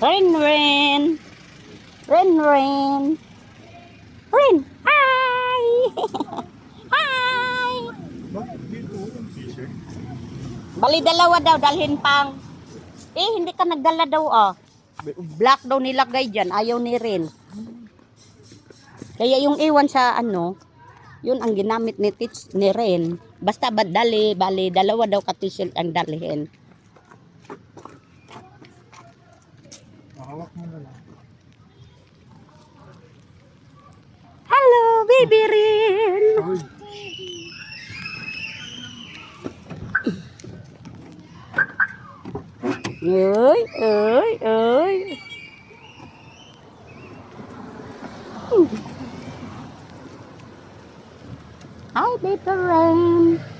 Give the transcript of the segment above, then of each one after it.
Rain, rain. Rain, rain. Rain. Hi! Hi! Bali, dalawa daw, dalhin pang. Eh, hindi ka nagdala daw, oh. Black daw nilagay dyan, ayaw ni Rin. Kaya yung iwan sa ano, yun ang ginamit ni Tits ni Rin. Basta ba dali, bali, dalawa daw ka t-shirt ang dalhin. Mahawak mo na lang. Hello, baby Rin! Uy, Uy, uy, uy. Hi, baby Rin.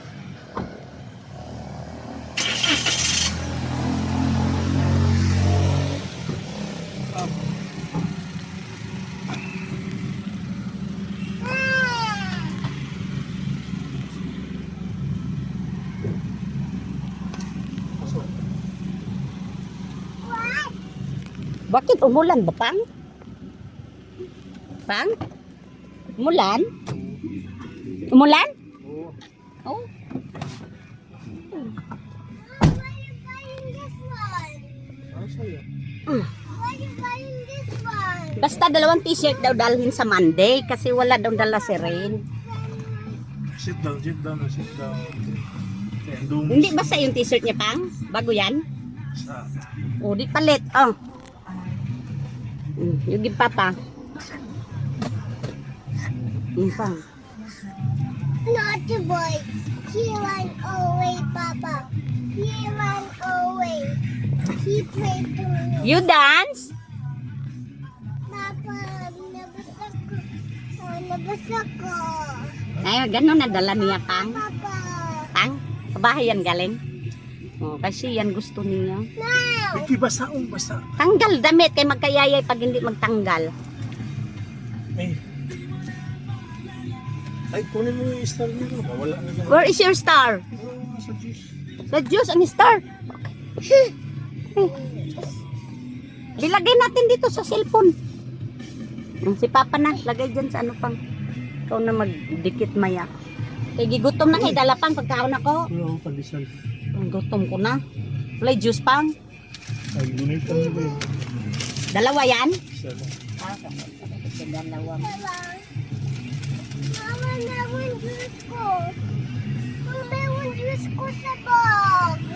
Bakit umulan ba, Pang? Pang? Umulan? Umulan? Oo. Oh. One? Basta dalawang t-shirt daw dalhin sa Monday kasi wala daw dala si Rain. Sit down, sit down, sit down. Hindi basta yung t-shirt niya, Pang? Bago yan? Sa, O, di palit. Oh. Mm, yung give papa. Mm, Pang. Naughty boy. He ran away, Papa. He ran away. He played to me. You dance? Papa, nabasa ko. Oh, nabasa ko. Ay, ganun na dala niya, Pang. Papa. Pang, sa bahay yan galing. Oh, kasi yan gusto niya. Iki basa, oh, basa. Tanggal damit kay magkayayay pag hindi magtanggal. Eh. Ay, kunin mo yung star nito. Mawala na dyan. Where is your star? Oo, nasa juice. The juice ang star. Dilagay natin dito sa cellphone. Si Papa na, lagay dyan sa ano pang. Ikaw na magdikit maya. Kay gigutom na kay dalapang pagkaon ako. Wala akong pandesal. Ang gutom ko na. Wala juice pang. Ay, mo ba yun? Dalawa yan? Isa lang. Dalawa. Mama, meron juice ko. Meron juice ko sa bag.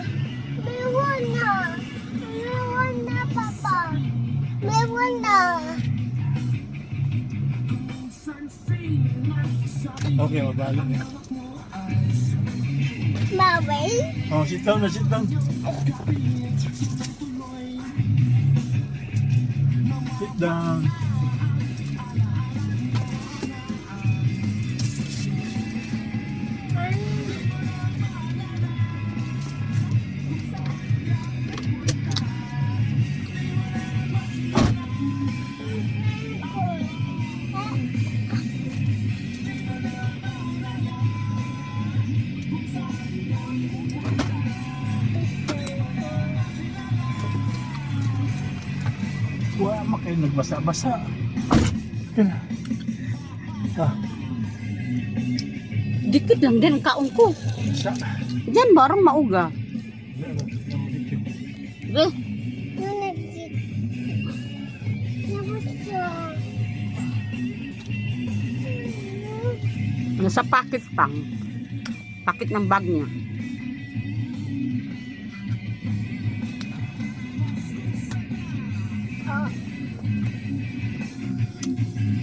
Okay, mabalo na. Maway? Oh, sit down na, sit down. Sit down. Ma kayo nagbasa-basa. Kaya. Ah, Dikit lang din kaong ko. sa. Diyan barang mauga. Eh, nasa packet pang. Packet ng bag niya.